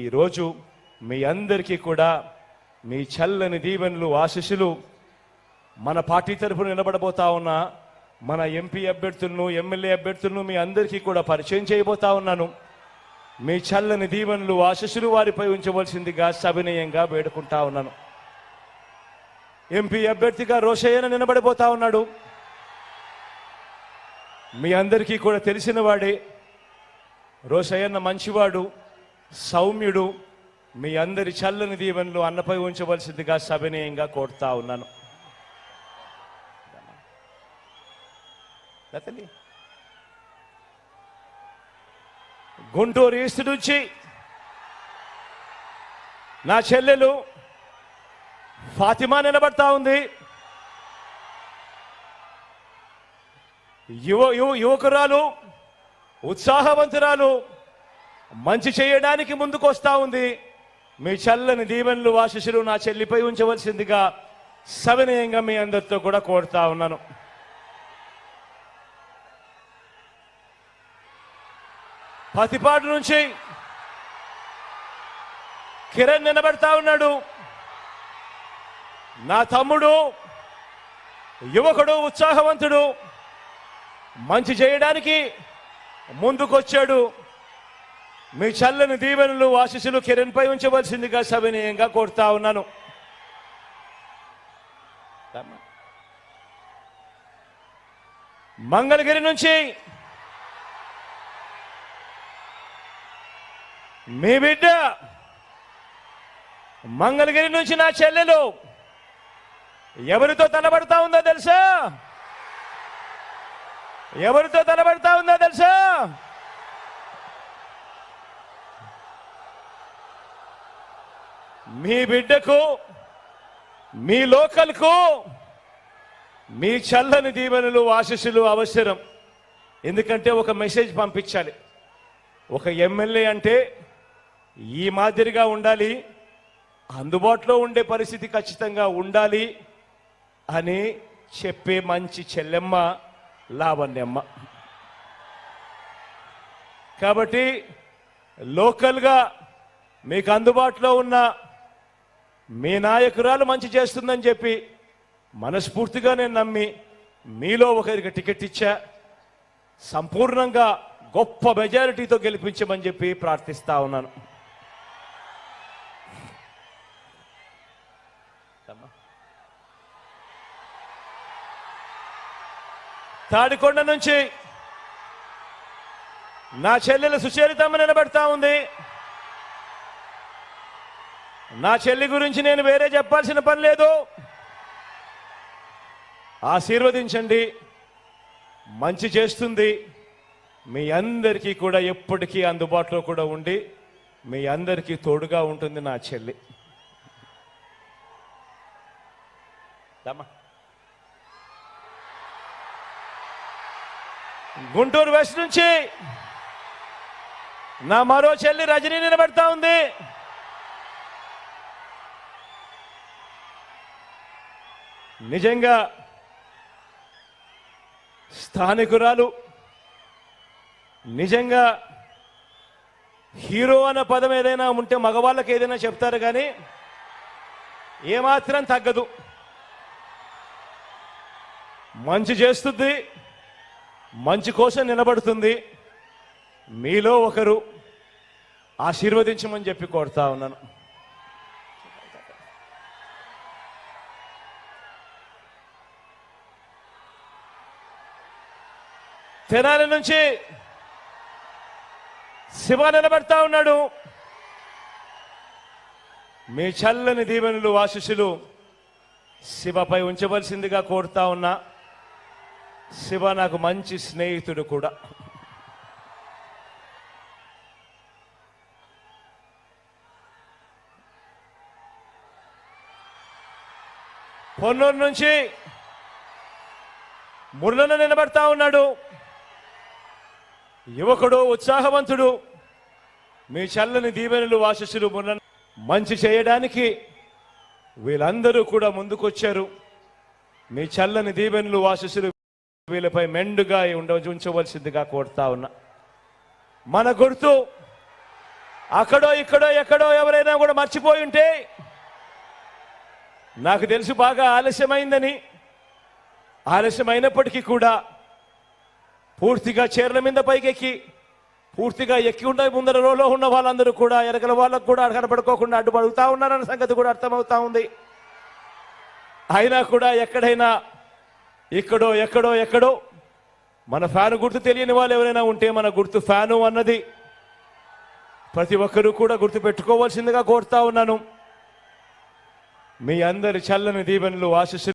ఈరోజు మీ అందరికీ కూడా మీ చల్లని దీవెనలు ఆశీస్సులు మన పార్టీ తరఫున నిలబడబోతా ఉన్న మన ఎంపీ అభ్యర్థులను ఎమ్మెల్యే అభ్యర్థులను మీ అందరికీ కూడా పరిచయం చేయబోతా ఉన్నాను. మీ చల్లని దీవెనలు ఆశీస్సులు వారిపై ఉంచవలసిందిగా సవినయంగా వేడుకుంటా ఉన్నాను. ఎంపీ అభ్యర్థిగా రోషయ్యన నిలబడిపోతా ఉన్నాడు. మీ అందరికీ కూడా తెలిసిన వాడే రోషయ్యన్న మంచివాడు. సౌమ్యుడు మీ అందరి చల్లని దీవెనలు అన్నపై ఉంచవలసిందిగా సవినయంగా కోరుతా ఉన్నాను. గుంటూరు ఈస్ట్ నుంచి నా చెల్లెలు ఫాతిమా నిలబడతా ఉంది. యువ యువ యువకురాలు ఉత్సాహవంతురాలు మంచి చేయడానికి ముందుకొస్తా ఉంది. మీ చల్లని దీవెనలు ఆశీస్సులు నా చెల్లిపై ఉంచవలసిందిగా సవినయంగా మీ అందరితో కూడా కోరుతా ఉన్నాను. పతిపాటు నుంచి కిరణ్ నిలబడతా ఉన్నాడు. నా తమ్ముడు యువకుడు ఉత్సాహవంతుడు మంచి చేయడానికి ముందుకొచ్చాడు. మీ చల్లని దీవెనలు ఆశీస్సులు కిరణ్ పై ఉంచవలసిందిగా సవినీయంగా కోరుతా ఉన్నాను. మంగళగిరి నుంచి మీ బిడ్డ మంగళగిరి నుంచి నా చెల్లెలు ఎవరితో తలబడతా ఉందో తెలుసా? ఎవరితో తలబడతా ఉందో తెలుసా? మీ బిడ్డకు మీ లోకల్కు మీ చల్లని దీవెనలు ఆశీస్సులు అవసరం. ఎందుకంటే ఒక మెసేజ్ పంపించాలి. ఒక ఎమ్మెల్యే అంటే ఈ మాదిరిగా ఉండాలి అందుబాటులో ఉండే పరిస్థితి ఖచ్చితంగా ఉండాలి అని చెప్పే మంచి చెల్లెమ్మ లావణ్యమ్మ. కాబట్టి లోకల్గా మీకు అందుబాటులో ఉన్న మీ నాయకురాలు మంచి చేస్తుందని చెప్పి మనస్ఫూర్తిగా నేను నమ్మి మీలో ఒకరికి టికెట్ ఇచ్చా. సంపూర్ణంగా గొప్ప మెజారిటీతో గెలిపించమని చెప్పి ప్రార్థిస్తా ఉన్నాను. తాడికొండ నుంచి నా చెల్లెలు సుచరితమ్మ నిలబెడతా ఉంది. నా చెల్లి గురించి నేను వేరే చెప్పాల్సిన పని లేదు. ఆశీర్వదించండి. మంచి చేస్తుంది. మీ అందరికీ కూడా ఎప్పటికీ అందుబాటులో కూడా ఉండి మీ అందరికీ తోడుగా ఉంటుంది నా చెల్లి. గుంటూరు వెస్ట్ నుంచి నా మరో చెల్లి రజనీ నిలబెడతా ఉంది. నిజంగా స్థానికురాలు నిజంగా హీరో అన్న పదం ఏదైనా ఉంటే మగవాళ్ళకి ఏదైనా చెప్తారు కానీ ఏమాత్రం తగ్గదు. మంచి చేస్తుంది మంచి కోసం నిలబడుతుంది. మీలో ఒకరు ఆశీర్వదించమని చెప్పి కోరుతా ఉన్నాను. తెనాలి నుంచి శివ నిలబడతా ఉన్నాడు. మీ చల్లని దీవెనలు ఆశిషులు శివపై ఉంచవలసిందిగా కోరుతా ఉన్నా. శివ నాకు మంచి స్నేహితుడు కూడా. పొన్నూరు నుంచి మురళన నిలబడతా ఉన్నాడు. యువకుడు ఉత్సాహవంతుడు. మీ చల్లని దీవెనలు ఆశస్సులు మున్న మంచి చేయడానికి వీళ్ళందరూ కూడా ముందుకొచ్చారు. మీ చల్లని దీవెనలు ఆశస్సులు వీళ్ళపై మెండుగా ఉండ ఉంచవలసిందిగా కోరుతా ఉన్నా. మన గుర్తు అక్కడో ఇక్కడో ఎక్కడో ఎవరైనా కూడా మర్చిపోయి ఉంటే నాకు తెలుసు బాగా ఆలస్యమైందని. ఆలస్యమైనప్పటికీ కూడా పూర్తిగా చీరల మీద పైకెక్కి పూర్తిగా ఎక్కి ఉండే ముందర రోలో ఉన్న వాళ్ళందరూ కూడా ఎరగల వాళ్ళకు కూడా కనపడుకోకుండా అడ్డుపడుగుతా ఉన్నారన్న సంగతి కూడా అర్థమవుతా ఉంది. అయినా కూడా ఎక్కడైనా ఇక్కడో ఎక్కడో ఎక్కడో మన ఫ్యాను గుర్తు తెలియని వాళ్ళు ఎవరైనా ఉంటే మన గుర్తు ఫ్యాను అన్నది ప్రతి ఒక్కరూ కూడా గుర్తు పెట్టుకోవాల్సిందిగా కోరుతా ఉన్నాను. మీ అందరి చల్లని దీవెనలు ఆశిస్సు